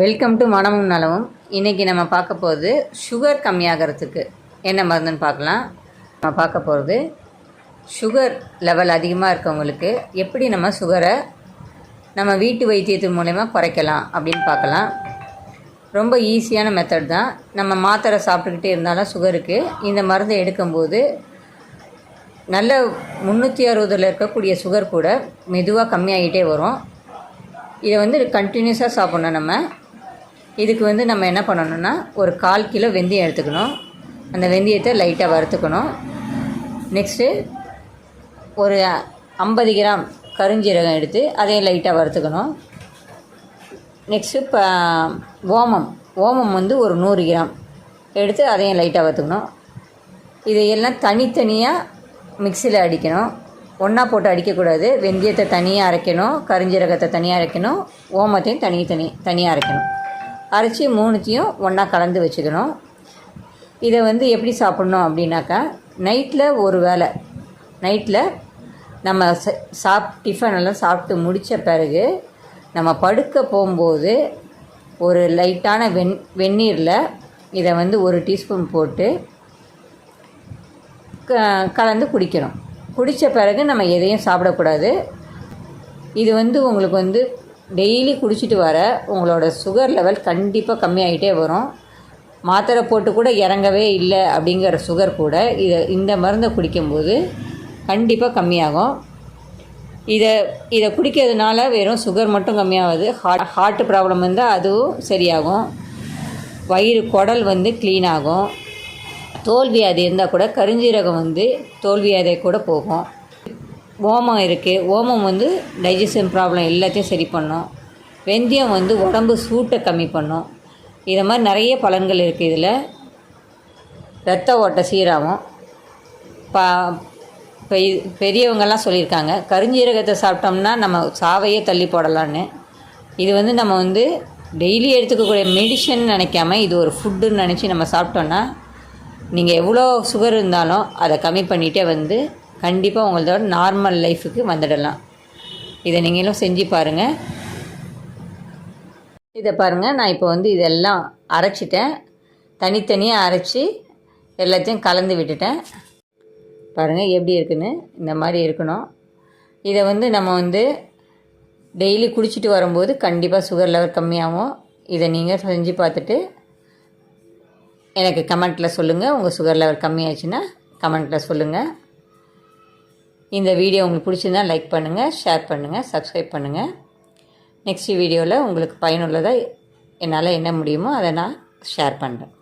Welcome to மனமும் நலமும் இன்றைக்கி நம்ம பார்க்க போகிறது சுகர் கம்மியாகிறதுக்கு. என்ன மருந்துன்னு பார்க்கலாம். நம்ம பார்க்க போகிறது சுகர் லெவல் அதிகமாக இருக்கவங்களுக்கு எப்படி நம்ம சுகரை நம்ம வீட்டு வைத்தியத்து மூலயமா குறைக்கலாம் அப்படின்னு பார்க்கலாம். ரொம்ப ஈஸியான மெத்தட் தான். நம்ம மாத்திரை சாப்பிட்டுக்கிட்டே இருந்தாலும் சுகருக்கு இந்த மருந்தை எடுக்கும்போது நல்ல முந்நூற்றி அறுபதில் இருக்கக்கூடிய சுகர் கூட மெதுவாக கம்மியாகிட்டே வரும். இதை வந்து கண்டினியூஸாக சாப்பிட்ணும் நம்ம. இதுக்கு வந்து நம்ம என்ன பண்ணணும்னா ஒரு கால் கிலோ வெந்தயம் எடுத்துக்கணும். அந்த வெந்தயத்தை லைட்டாக வறுத்துக்கணும். நெக்ஸ்ட்டு ஒரு ஐம்பது கிராம் கருஞ்சீரகம் எடுத்து அதையும் லைட்டாக வறுத்துக்கணும். நெக்ஸ்ட்டு இப்போ ஓமம். ஓமம் வந்து ஒரு நூறு கிராம். எடுத்து அதையும் லைட்டாக வறுத்துக்கணும். இதையெல்லாம் தனித்தனியாக மிக்சியில் அடிக்கணும். ஒன்றா போட்டு அடிக்கக்கூடாது. வெந்தயத்தை தனியாக அரைக்கணும் கருஞ்சீரகத்தை தனியாக அரைக்கணும் ஓமத்தையும் தனி தனி தனியாக அரைக்கணும். அரைச்சி மூணுத்தையும் ஒன்றா கலந்து வச்சுக்கணும். இதை வந்து எப்படி சாப்பிட்ணும் அப்படின்னாக்கா நைட்டில் ஒரு வேளை நைட்டில் நம்ம ச- சாப் டிஃபன் எல்லாம் சாப்பிட்டு முடித்த பிறகு நம்ம படுக்க போகும்போது ஒரு லைட்டான வெண் வெந்நீரில் இதை வந்து ஒரு டீஸ்பூன் போட்டு க- கலந்து குடிக்கணும். குடித்த பிறகு நம்ம எதையும் சாப்பிடக்கூடாது. இது வந்து உங்களுக்கு வந்து டெய்லி குடிச்சிட்டு வர உங்களோட சுகர் லெவல் கண்டிப்பாக கம்மியாகிட்டே வரும். மாத்திரை போட்டு கூட இறங்கவே இல்லை அப்படிங்கிற சுகர் கூட இதை இந்த மருந்தை குடிக்கும்போது கண்டிப்பாக கம்மியாகும். இதை இதை குடிக்கிறதுனால வெறும் சுகர் மட்டும் கம்மியாகாது. ஹார்ட் ஹார்ட் ப்ராப்ளம் இருந்தால் அதுவும் சரியாகும். வயிறு குடல் வந்து க்ளீன் ஆகும். தோல்வியாதி இருந்தால் கூட கருஞ்சீரகம் வந்து தோல்வியாதை கூட போகும். ஓமம் இருக்குது ஓமம் வந்து டைஜஷன் ப்ராப்ளம் எல்லாத்தையும் சரி பண்ணும். வெந்தயம் வந்து உடம்பு சூட்டை கம்மி பண்ணும். இதை மாதிரி நிறைய பலன்கள் இருக்குது இதில். ரத்த ஓட்ட சீராகும். பா பெரியவங்கெல்லாம் சொல்லியிருக்காங்க. கருஞ்சீரகத்தை சாப்பிட்டோம்னா நம்ம சாவையே தள்ளி போடலான்னு. இது வந்து நம்ம வந்து டெய்லி எடுத்துக்கக்கூடிய மெடிசன் நினைக்காம இது ஒரு ஃபுட்டுன்னு நினச்சி நம்ம சாப்பிட்டோன்னா நீங்கள் எவ்வளோ சுகர் இருந்தாலும் அதை கம்மி பண்ணிகிட்டே வந்து கண்டிப்பாக உங்களோட நார்மல் லைஃபுக்கு வந்துடலாம். இதை நீங்களும் செஞ்சு பாருங்கள் இதை பாருங்கள் நான் இப்போ வந்து இதெல்லாம் அரைச்சிட்டேன். தனித்தனியாக அரைச்சி எல்லாத்தையும் கலந்து விட்டுட்டேன். பாருங்கள் எப்படி இருக்குன்னு இந்த மாதிரி இருக்கணும். இதை வந்து நம்ம வந்து டெய்லி குடிச்சிட்டு வரும்போது கண்டிப்பாக சுகர் லெவல் கம்மியாகும். இதை நீங்கள் செஞ்சு பார்த்துட்டு எனக்கு கமெண்ட்டில் சொல்லுங்கள் உங்கள் சுகர் லெவல் கம்மியாச்சுன்னா கமெண்ட்டில் சொல்லுங்கள் இந்த வீடியோ உங்களுக்கு பிடிச்சிருந்தா லைக் பண்ணுங்கள் ஷேர் பண்ணுங்கள் சப்ஸ்கிரைப் பண்ணுங்கள் நெக்ஸ்ட் வீடியோவில் உங்களுக்கு பயனுள்ளதாக என்னால் என்ன முடியுமோ அதை நான் ஷேர் பண்ணுறேன்